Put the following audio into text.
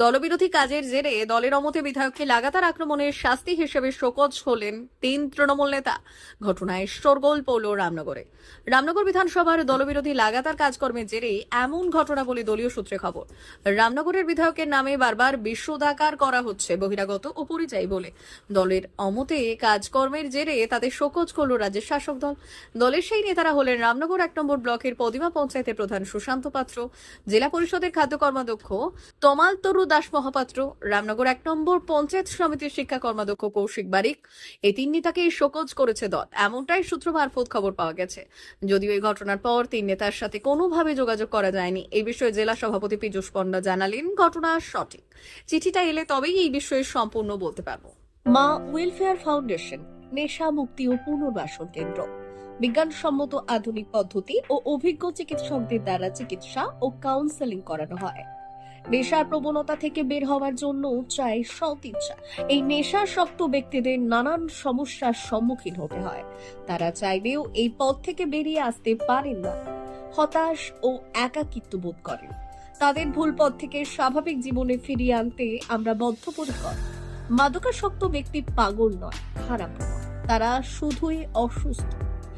দলবিরোধী কাজের জেরে দলের অমতে বিধায়ককে লাগাতার আক্রমণের শাস্তি হিসেবে শোকজ হলেন তিন তৃণমূল নেতা। ঘটনায় শোরগোল পৌল রামনগরে। রামনগর বিধানসভার দলবিরোধী লাগাতার কাজকর্মের জেরে এমন ঘটনা বলে দলীয় সূত্রে খবর। রামনগরের বিধায়কের নামে বারবার বিশ্বদাকার করা হচ্ছে বহিরাগত ও পরিযায়ী বলে। দলের অমতে কাজকর্মের জেরে তাদের শোকজ করল রাজ্যের শাসক দল। দলের সেই নেতারা হলেন রামনগর এক নম্বর ব্লকের পদিমা পঞ্চায়েতের প্রধান সুশান্ত পাত্র, জেলা পরিষদের খাদ্য কর্মাধ্যক্ষ তমাল তরু দাস মহাপাত্র, রামনগর এক নম্বর পঞ্চায়েত সমিতির শিক্ষা কর্মাধ্যক্ষ কৌশিক বারিক এই তিন নেতাকে শোকজ করেছে দল। এমনটাই সূত্র মারফত খবর পাওয়া গেছে। যদিও এই ঘটনার পর তিন নেতার সাথে কোনোভাবে যোগাযোগ করা যায়নি। এই বিষয়ে জেলা সভাপতি পীযূষ পণ্ডা জানালেন, ঘটনা সঠিক। চিঠিটা এলে তবেই এই বিষয়ে সম্পূর্ণ বলতে পারব। মা ওয়েলফেয়ার ফাউন্ডেশন, নেশা মুক্তি ও পুনর্বাসন কেন্দ্র। বিজ্ঞানসম্মত আধুনিক পদ্ধতি ও অভিজ্ঞ চিকিৎসকদের দ্বারা চিকিৎসা ও কাউন্সেলিং করানো হয়। নেশার প্রবণতা থেকে বের হওয়ার জন্য চাই সৎ ইচ্ছা এই নেশাসক্ত ব্যক্তিদের নানান সমস্যার সম্মুখীন হতে হয়। তারা চাইলেও এই পথ থেকে বেরিয়ে আসতে পারেন না। হতাশ ও একাকিত্ব বোধ করেন। তাদের ভুল পথ থেকে স্বাভাবিক জীবনে ফিরিয়ে আনতে আমরা বদ্ধপরিকর। মাদকাসক্ত ব্যক্তি পাগল নয়, খারাপ তারা শুধুই অসুস্থ।